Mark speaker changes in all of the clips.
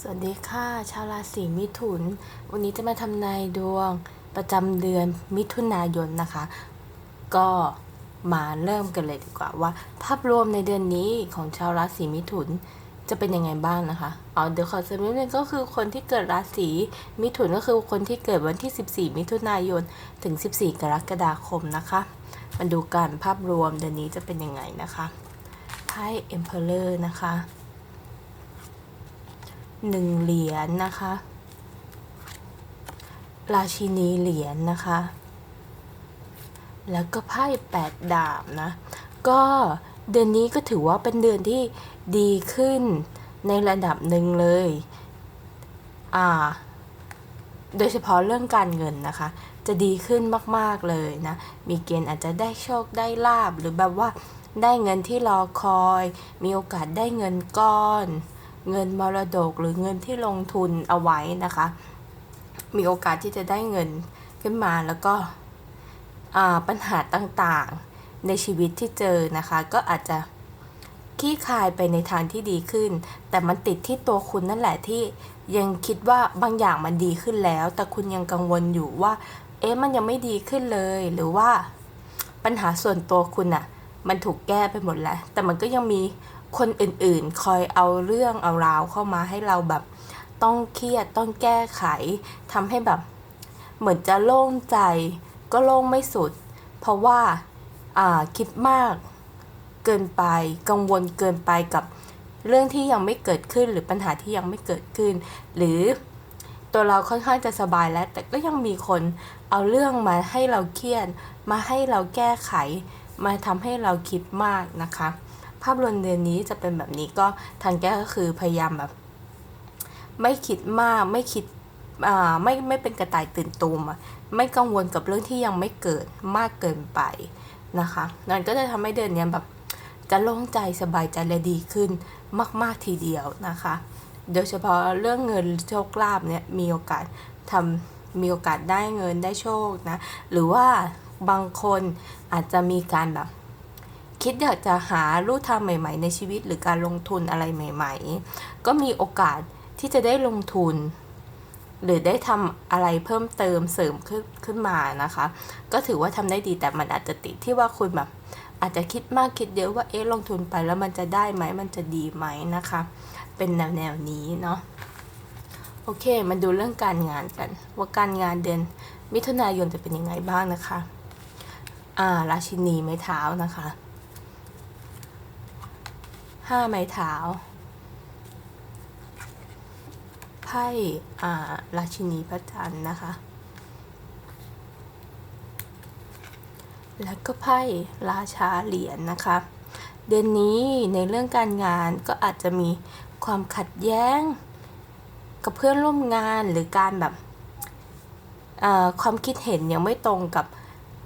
Speaker 1: สวัสดีค่ะ ชาวราศีมิถุน วันนี้จะมาทำนายดวงประจำเดือนมิถุนายนนะคะ ก็มาเริ่มกันเลยดีกว่าว่า ภาพรวมในเดือนนี้ของชาวราศีมิถุนจะเป็นยังไงบ้างนะคะอ๋อเดี๋ยวขอสรุปนิดนึงก็คือคนที่เกิดราศีมิถุนก็คือคนที่เกิดวันที่ 14 มิถุนายนถึง 14 กรกฎาคมนะคะมาดูกันภาพรวมเดือนนี้จะเป็นยังไงนะคะไพ่ Emperor นะคะ หนึ่งเหรียญนะคะ ราชินีเหรียญนะคะ แล้วก็ไพ่แปดดาบนะ ก็เดือนนี้ก็ถือว่าเป็นเดือนที่ดีขึ้นในระดับหนึ่งเลย อ่า โดยเฉพาะเรื่องการเงินนะคะ จะดีขึ้นมาก ๆ เลยนะ มีเกณฑ์อาจจะได้โชคได้ลาบหรือแบบว่าได้เงินที่รอคอย มีโอกาสได้เงินก้อน เงินมรดกหรือเงินที่ลงทุนเอาไว้นะคะ มีโอกาสที่จะได้เงินขึ้นมาแล้วก็ปัญหาต่างๆในชีวิตที่เจอนะคะ ก็อาจจะขี้คายไปในทางที่ดีขึ้น แต่มันติดที่ตัวคุณนั่นแหละที่ยังคิดว่าบางอย่างมันดีขึ้นแล้ว แต่คุณยังกังวลอยู่ว่า เอ๊ะมันยังไม่ดีขึ้นเลย หรือว่าปัญหาส่วนตัวคุณอะมันถูกแก้ไปหมดแล้ว แต่มันก็ยังมี คนอื่นๆ คอยเอาเรื่องเอาราวเข้ามาให้เราแบบต้องเครียดต้องแก้ไขทำให้แบบเหมือนจะโล่งใจ ก็โล่งไม่สุด เพราะว่าอ่าคิดมากเกินไปกังวลเกินไปกับเรื่องที่ยังไม่เกิดขึ้นหรือปัญหาที่ยังไม่เกิดขึ้น หรือตัวเราค่อนข้างจะสบายแล้ว แต่ก็ยังมีคนเอาเรื่องมาให้เราเครียดมาให้เราแก้ไข มาทำให้เราคิดมากนะคะ ภาพรวมเดือนนี้จะเป็นแบบนี้ก็ทางแก้ก็คือพยายามแบบ ไม่คิดมากไม่คิดอ่าไม่ไม่เป็นกระต่ายตื่นตูมอะไม่กังวลกับเรื่องที่ยังไม่เกิดมากเกินไปนะคะนั่นก็จะทำให้เดือนนี้แบบจะโล่งใจสบายใจและดีขึ้นมาก ๆ ทีเดียวนะคะ โดยเฉพาะเรื่องเงินโชคลาภเนี่ยมีโอกาสทำมีโอกาสได้เงินได้โชคนะ หรือว่าบางคนอาจจะมีการแบบ คิดอยากจะหาลู่ทางใหม่ ๆ ในชีวิตหรือการลงทุนอะไรใหม่ ๆ ก็มีโอกาสที่จะได้ลงทุน หรือได้ทำอะไรเพิ่มเติมเสริมขึ้นขึ้นมานะคะ ก็ถือว่าทำได้ดีแต่มันอาจจะติดที่ว่าคุณแบบอาจจะคิดมากคิดเยอะว่าเอ๊ะลงทุนไปแล้วมันจะได้ไหมมันจะดีไหมนะคะ เป็นแนวแนวนี้เนาะโอเคมาดูเรื่องการงานกัน ว่าการงานเดือนมิถุนายนจะเป็นยังไงบ้างนะคะ อ่าราชินีไม้เท้านะคะ ห้าไม้เท้าไพ่อาราชินีพระจันทร์นะคะ แล้วก็ไพ่ราชาเหรียญนะคะ เดือนนี้ในเรื่องการงานก็อาจจะมีความขัดแย้ง กับเพื่อนร่วมงานหรือการแบบความคิดเห็นยังไม่ตรงกับ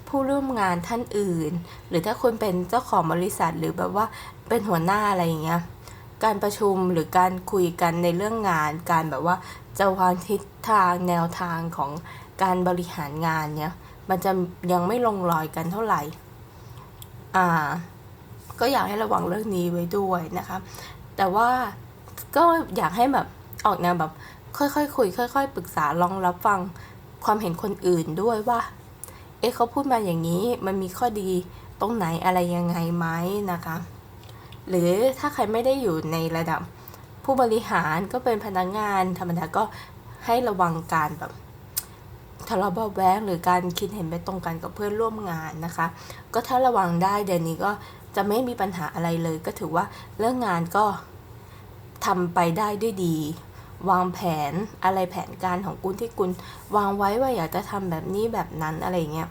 Speaker 1: ผู้ร่วมงานท่านอื่น หรือถ้าคุณเป็นเจ้าของบริษัทหรือแบบว่าเป็นหัวหน้าอะไรอย่างเงี้ยการประชุมหรือการคุยกันในเรื่องงาน การแบบว่าจะวางทิศทางแนวทางของการบริหารงานเนี้ยมันจะยังไม่ลงรอยกันเท่าไหร่อ่าก็อยากให้ระวังเรื่องนี้ไว้ด้วยนะคะ แต่ว่าก็อยากให้แบบออกแนวแบบค่อยๆคคุยค่อย ๆ ปรึกษาลองรับฟังความเห็นคนอื่นด้วยว่า เอ๊ะเขาพูดมาอย่างนี้มันมีข้อดีตรงไหนอะไรยังไงไหมนะคะ หรือถ้าใครไม่ได้อยู่ในระดับผู้บริหารก็เป็นพนักงาน ธรรมดาก็ให้ระวังการแบบทะเลาะเบาะแว้งหรือการคิดเห็นไม่ตรงกันกับเพื่อนร่วมงานนะคะ ก็ถ้าระวังได้เดือนนี้ก็จะไม่มีปัญหาอะไรเลย ก็ถือว่าเรื่องงานก็ทำไปได้ด้วยดี วางแผนอะไรแผนการของคุณที่คุณวางไว้ว่าอยากจะทำแบบนี้แบบนั้นอะไรเงี้ย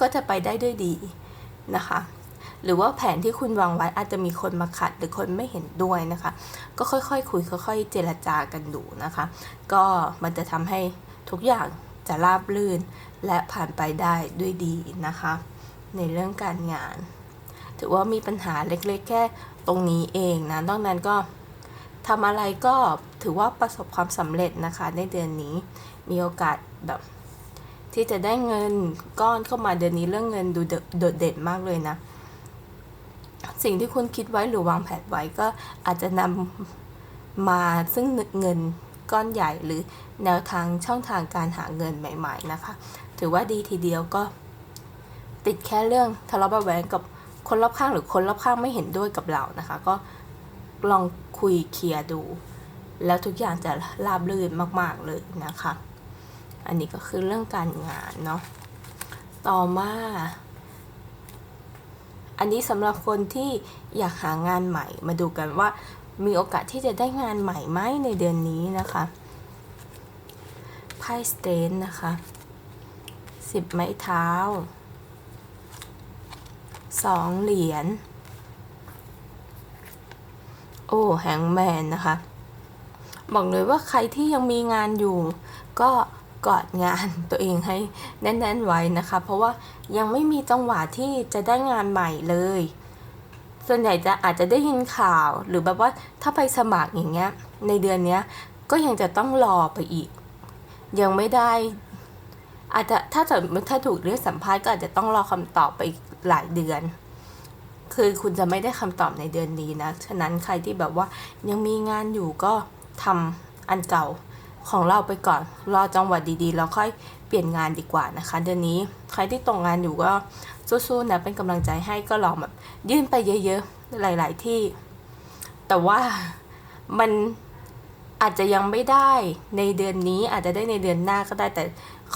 Speaker 1: ก็จะไปได้ด้วยดีนะคะ หรือว่าแผนที่คุณวางไว้อาจจะมีคนมาขัดหรือคนไม่เห็นด้วยนะคะ ก็ค่อยๆคคุยค่อยๆ เจรจากันดูนะคะ ก็มันจะทำให้ทุกอย่างจะราบรื่นและผ่านไปได้ด้วยดีนะคะ ในเรื่องการงาน ถือว่ามีปัญหาเล็กๆ แค่ตรงนี้เองนะนอกนั้นก็ ทำอะไรก็ถือว่าประสบความสำเร็จนะคะ ในเดือนนี้มีโอกาสแบบที่จะได้เงินก้อนเข้ามาเดือนนี้เรื่องเงินดูโดดเด่นมากเลยนะ สิ่งที่คุณคิดไว้หรือวางแผนไว้ก็อาจจะนำมาซึ่งเงินก้อนใหญ่หรือแนวทางช่องทางการหาเงินใหม่ ๆ นะคะ ถือว่าดีทีเดียวก็ ติดแค่เรื่องทะเลาะเบาะแหวงกับคนรอบข้างหรือคนรอบข้างไม่เห็นด้วยกับเรานะคะ ก็ ลองคุยเคลียร์ดู แล้วทุกอย่างจะราบรื่นมาก ๆ เลยนะคะ อันนี้ก็คือเรื่องการงานเนาะต่อมา อันนี้สำหรับคนที่อยากหางานใหม่มาดูกันว่ามีโอกาสที่จะได้งานใหม่ไหมในเดือนนี้นะคะไพ่สเตนนะคะสิบไม้เท้าสองเหรียญ โอ้แฮงแมนนะคะ บอกเลยว่าใครที่ยังมีงานอยู่ ก็กอดงานตัวเองให้แน่นๆไว้นะคะ เพราะว่ายังไม่มีจังหวะที่จะได้งานใหม่เลย ส่วนใหญ่จะอาจจะได้ยินข่าวหรือแบบว่าถ้าไปสมัครอย่างเงี้ย ในเดือนเนี้ยก็ยังจะต้องรอไปอีก ยังไม่ได้ อาจจะถ้าจะถ้าถูกเรียกสัมภาษณ์ก็อาจจะต้องรอคำตอบไปอีกหลายเดือน คือคุณจะไม่ได้คำตอบในเดือนนี้นะ ฉะนั้นใครที่แบบว่ายังมีงานอยู่ก็ทำอันเก่าของเราไปก่อน รอจังหวะดีๆ แล้วค่อยเปลี่ยนงานดีกว่านะคะ เดือนนี้ใครที่ตรงงานอยู่ก็สู้ๆนะ เป็นกำลังใจให้ก็ลองแบบยื่นไปเยอะๆ หลาย ๆ ที่ แต่ว่ามันอาจจะยังไม่ได้ในเดือนนี้อาจจะได้ในเดือนหน้าก็ได้แต่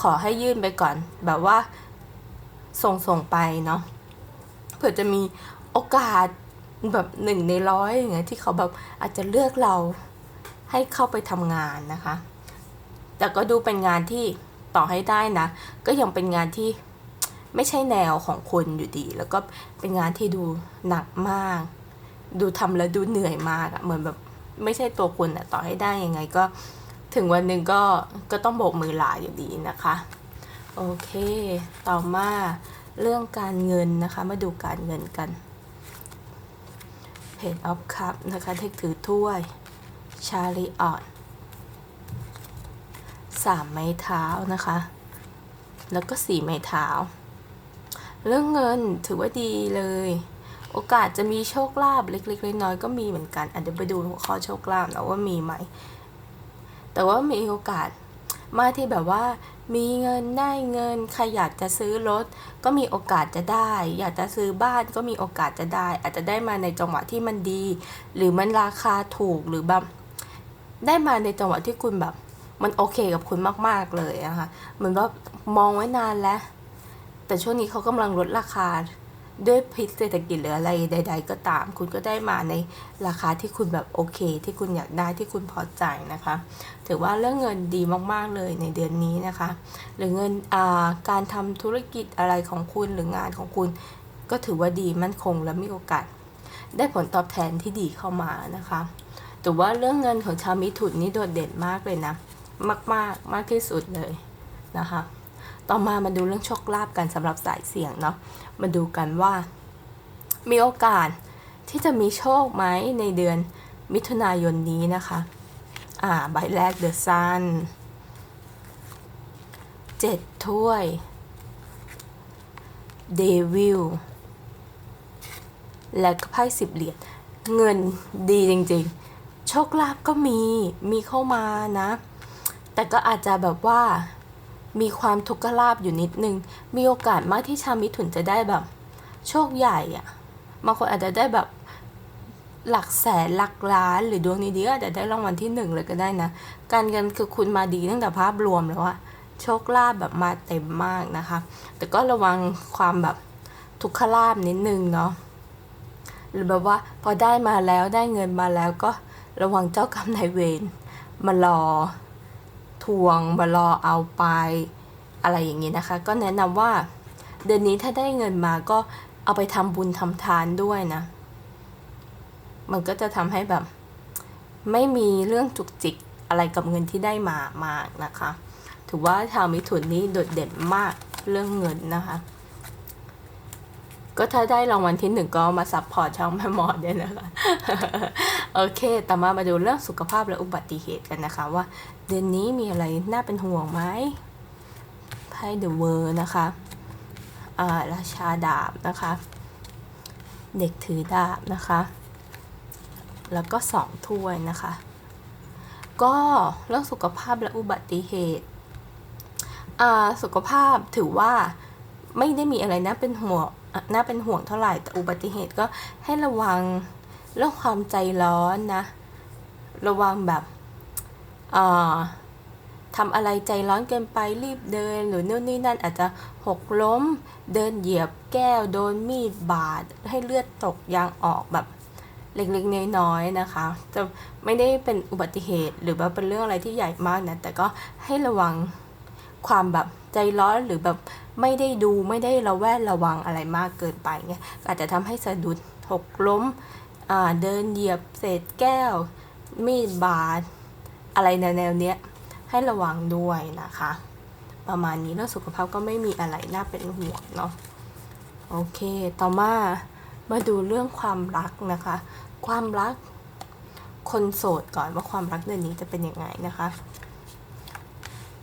Speaker 1: ขอให้ยื่นไปก่อน แบบว่าส่งส่งๆไปเนาะเผื่อจะมี โอกาสแบบหนึ่งในร้อยอย่างเงี้ยที่เขาแบบอาจจะเลือกเราให้เข้าไปทำงานนะคะ แต่ก็ดูเป็นงานที่ต่อให้ได้นะ ก็ยังเป็นงานที่ไม่ใช่แนวของคนอยู่ดี แล้วก็เป็นงานที่ดูหนักมาก ดูทำแล้วดูเหนื่อยมากอะเหมือนแบบไม่ใช่ตัวคุณอะต่อให้ได้ยังไงก็ถึงวันหนึ่งก็ก็ต้องโบกมือลาอยู่ดีนะคะ โอเค ต่อมาเรื่องการเงินนะคะ มาดูการเงินกัน เพจออฟคัพนะคะเทคถือถ้วยชาลีออตสามไม้เท้านะคะ แล้วก็สี่ไม้เท้า เรื่องเงินถือว่าดีเลย โอกาสจะมีโชคลาภเล็กๆน้อยๆก็มีเหมือนกันอาจจะเดี๋ยวไปดูหัวข้อโชคลาภนะว่ามีไหม แต่ว่ามีโอกาส มาที่แบบว่า มีเงินได้เงินใครอยากจะซื้อรถ ก็มีโอกาสจะได้ อยากจะซื้อบ้านก็มีโอกาสจะได้ อาจจะได้มาในจังหวะที่มันดี หรือมันราคาถูกหรือแบบได้มาในจังหวะที่คุณแบบ มันโอเคกับคุณมาก ๆเลยอะคะเหมือนว่ามองไว้นานแล้ว แต่ช่วงนี้เขากำลังลดราคา ด้วยพิษเศรษฐกิจหรืออะไรใด ๆ ก็ตาม คุณก็ได้มาในราคาที่คุณแบบโอเค ที่คุณอยากได้ที่คุณพอใจนะคะ ถือว่าเรื่องเงินดีมากๆเลยในเดือนนี้นะคะ หรือเงินาการทำธุรกิจอะไรของคุณหรืองานของคุณ ก็ถือว่าดีมั่นคงและมีโอกาส ได้ผลตอบแทนที่ดีเข้ามานะคะแต่ว่าเรื่องเงินของชาวมิถุนนี่โดดเด่นมากเลยนะ มากๆมากที่สุดเลยนะคะ ต่อมามาดูเรื่องโชคลาภกันสำหรับสายเสี่ยงเนาะมาดูกันว่า มีโอกาสที่จะมีโชคไหมในเดือนมิถุนายนนี้นะคะ อ่า ใบแรก The Sun เจ็ดถ้วยเดวิลและก็ไพ่สิบเหรียญเงินดีจริงๆ โชคลาภก็มีมีเข้ามานะ แต่ก็อาจจะแบบว่า มีความทุกขลาภอยู่นิดนึง มีโอกาสมากที่ชาวมิถุนจะได้แบบ โชคใหญ่อะบางคนอาจจะได้แบบหลักแสนหลักล้านหรือดวงดีๆก็อาจจะได้รางวัลที่หนึ่งเลยก็ได้นะ การเงินคือคุณมาดีตั้งแต่ภาพรวมแล้วอะโชคลาภแบบมาเต็มมากนะคะ แต่ก็ระวังความแบบทุกขลาภนิดนึงเนาะหรือแบบว่าพอได้มาแล้วได้เงินมาแล้วก็ระวังเจ้ากรรมนายเวรมารอ ทวงมารอเอาไปอะไรอย่างนี้นะคะ ก็แนะนำว่าเดือนนี้ถ้าได้เงินมาก็เอาไปทำบุญทำทานด้วยนะ มันก็จะทำให้แบบ ไม่มีเรื่องจุกจิกอะไรกับเงินที่ได้มามากนะคะ ถือว่าชาวมิถุนนี้โดดเด่นมากเรื่องเงินนะคะ ก็ถ้าได้รางวัลที่หนึ่งก็มาซัพพอร์ตช่องแม่หมอดด้วยนะคะ โอเค ต่อมามาดูเรื่องสุขภาพและอุบัติเหตุกันนะคะว่า เดือนนี้มีอะไรน่าเป็นห่วงไหมไพ่เดอะเวอร์นะคะอ่าราชาดาบนะคะ เด็กถือดาบนะคะ แล้วก็สองถ้วยนะคะ ก็เรื่องสุขภาพและอุบัติเหตุอ่าสุขภาพถือว่าไม่ได้มีอะไรน่าเป็นห่วง น่าเป็นห่วงเท่าไหร่แต่อุบัติเหตุก็ให้ระวังเรื่องความใจร้อนนะ ระวังแบบอ่าทำอะไรใจร้อนเกินไปรีบเดิน หรือนู่นนี่นั่นอาจจะหกล้ม เดินเหยียบแก้วโดนมีดบาดให้เลือดตกยางออกแบบเล็กๆน้อยๆนะคะ จะไม่ได้เป็นอุบัติเหตุหรือว่าเป็นเรื่องอะไรที่ใหญ่มากนะแต่ก็ให้ระวังความแบบ ใจร้อนหรือแบบไม่ได้ดูไม่ได้ระแวดระวังอะไรมากเกินไปเงี้ยอาจจะทำให้สะดุดหกล้มเดินเหยียบเศษแก้ว มีดบาดอะไรแนวเนี้ยให้ระวังด้วยนะคะ ประมาณนี้แล้วสุขภาพก็ไม่มีอะไรน่าเป็นห่วงเนาะโอเค ต่อมามาดูเรื่องความรักนะคะ ความรักคนโสดก่อนว่าความรักเดือนนี้จะเป็นยังไงนะคะ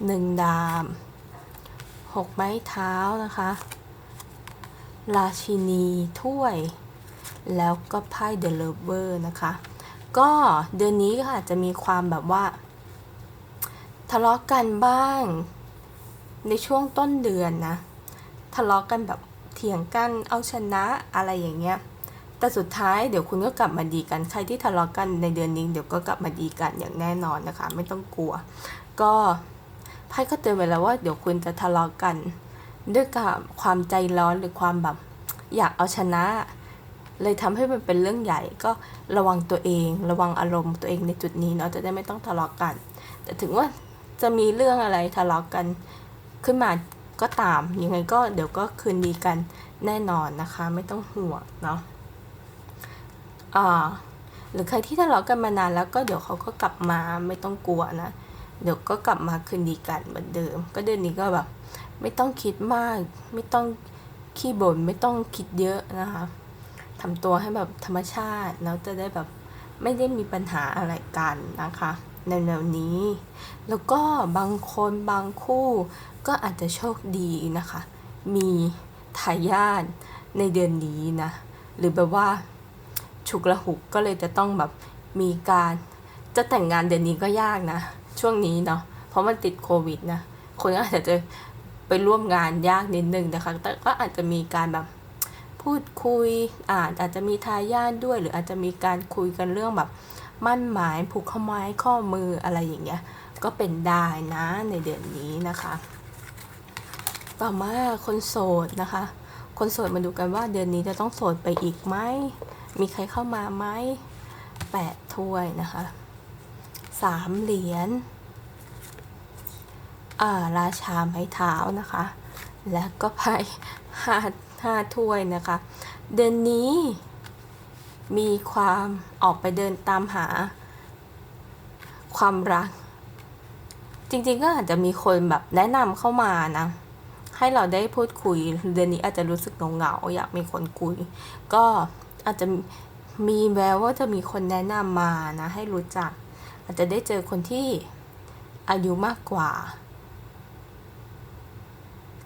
Speaker 1: หนึ่งดาม หกไม้เท้านะคะ ราชินีถ้วย แล้วก็ไพ่เดอะเลเวอร์นะคะ ก็เดือนนี้ก็อาจจะมีความแบบว่า ทะเลาะกันบ้าง ในช่วงต้นเดือนนะ ทะเลาะกันแบบเถียงกันเอาชนะอะไรอย่างเงี้ยแต่สุดท้ายเดี๋ยวคุณก็กลับมาดีกันใครที่ทะเลาะกันในเดือนนี้เดี๋ยวก็กลับมาดีกันอย่างแน่นอนนะคะ ไม่ต้องกลัว ก็ ไพ่ก็เตือนไว้แล้วว่าเดี๋ยวคุณจะทะเลาะกัน ด้วยกับความใจร้อนหรือความแบบอยากเอาชนะ เลยทำให้มันเป็นเรื่องใหญ่ก็ระวังตัวเอง ระวังอารมณ์ตัวเองในจุดนี้เนาะจะได้ไม่ต้องทะเลาะกัน แต่ถึงว่าจะมีเรื่องอะไรทะเลาะกันขึ้นมาก็ตามยังไงก็เดี๋ยวก็คืนดีกันแน่นอนนะคะ ไม่ต้องห่วงเนาะอ่าหรือใครที่ทะเลาะกันมานานแล้วก็เดี๋ยวเขาก็กลับมาไม่ต้องกลัวนะ เดี๋ยวก็กลับมาคืนดีกันเหมือนเดิม ก็เดือนนี้ก็แบบ ไม่ต้องคิดมาก ไม่ต้องขี้บ่นไม่ต้องคิดเยอะนะคะทำตัวให้แบบธรรมชาติแล้วจะได้แบบไม่ได้มีปัญหาอะไรกันนะคะในแนวนี้ แล้วก็บางคนบางคู่ก็อาจจะโชคดีนะคะ มีทายาทในเดือนนี้นะ หรือแบบว่าฉุกละหุกก็เลยจะต้องแบบมีการจะแต่งงานเดือนนี้ก็ยากนะ ช่วงนี้เนาะเพราะมันติดโควิดนะคนก็อาจจะไปร่วมงานยากนิดนึงนะคะ แต่ก็อาจจะมีการแบบพูดคุยอาจอาจจะมีทายาทด้วย หรืออาจจะมีการคุยกันเรื่องแบบมั่นหมายผูกข้อไม้ข้อมืออะไรอย่างเงี้ย ก็เป็นได้นะในเดือนนี้นะคะ ต่อมาคนโสดนะคะ คนโสดมาดูกันว่าเดือนนี้จะต้องโสดไปอีกไหมมีใครเข้ามาไหมแปดถ้วยนะคะ สามเหรียญอ่าราชาไม้เท้านะคะ แล้วก็ไพ่ห้าห้าถ้วยนะคะ เดือนนี้มีความออกไปเดินตามหา ความรัก จริงๆก็อาจจะมีคนแบบแนะนำเข้ามานะ ให้เราได้พูดคุย เดือนนี้อาจจะรู้สึกเหงาๆอยากมีคนคุย ก็อาจจะมีแววว่าจะมีคนแนะนำมานะ ให้รู้จัก อาจจะได้เจอคนที่อายุมากกว่า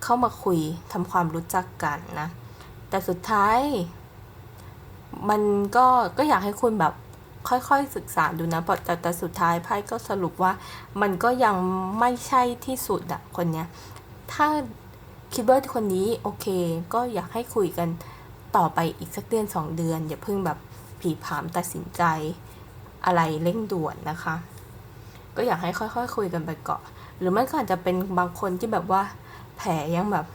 Speaker 1: เข้ามาคุยทำความรู้จักกันนะ แต่สุดท้าย มันก็ก็อยากให้คุณแบบค่อยๆศึกษาดูนะเพราะแต่แต่สุดท้ายไพ่ก็สรุปว่า มันก็ยังไม่ใช่ที่สุดอะคนเนี้ย ถ้าคิดว่าคนนี้โอเค ก็อยากให้คุยกันต่อไปอีกสักเดือนสองเดือน อย่าเพิ่งแบบผีผามตัดสินใจ อะไรเร่งด่วนนะคะ ก็อยากให้ค่อยๆ คุยกันไปก่อนหรือไม่ก็อาจจะเป็นบางคนที่แบบว่า แผลยังแบบ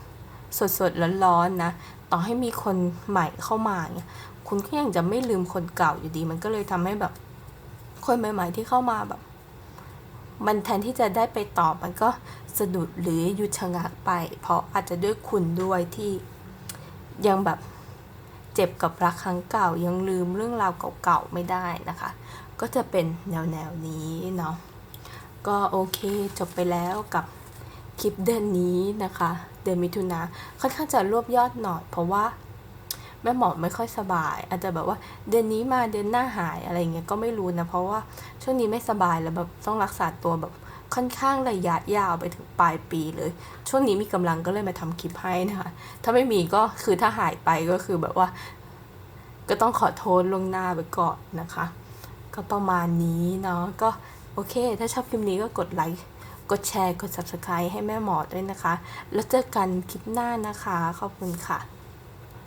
Speaker 1: สดๆร้อนๆนะต่อให้มีคนใหม่เข้ามาเนี่ยคุณก็ยังจะไม่ลืมคนเก่าอยู่ดี มันก็เลยทำให้แบบ คนใหม่ ๆ ที่เข้ามาแบบ มันแทนที่จะได้ไปต่อมันก็สะดุดหรือหยุดชะงักไป เพราะอาจจะด้วยคุณด้วยที่ยังแบบเจ็บกับรักครั้งเก่ายังลืมเรื่องราวเก่าๆไม่ได้นะคะ ก็จะเป็นแนวๆนี้เนาะก็โอเคจบไปแล้วกับคลิปเดือนนี้นะคะ เดือนมิถุนาค่อนข้างจะรวบยอดหน่อยเพราะว่าแม่หมอไม่ค่อยสบาย อาจจะแบบว่าเดือนนี้มาเดือนหน้าหายอะไรเงี้ยก็ไม่รู้นะ เพราะว่าช่วงนี้ไม่สบายแล้วแบบต้องรักษาตัวแบบค่อนข้างระยะยาวไปถึงปลายปีเลย ช่วงนี้มีกำลังก็เลยมาทำคลิปให้นะคะ ถ้าไม่มีก็คือถ้าหายไปก็คือแบบว่า ก็ต้องขอโทษล่วงหน้าไปก่อนนะคะ ก็ประมาณนี้เนาะก็โอเค ถ้าชอบคลิปนี้ก็กดไลค์กดแชร์ กด subscribe ให้แม่หมอด้วยนะคะ แล้วเจอกันคลิปหน้านะคะ ขอบคุณค่ะ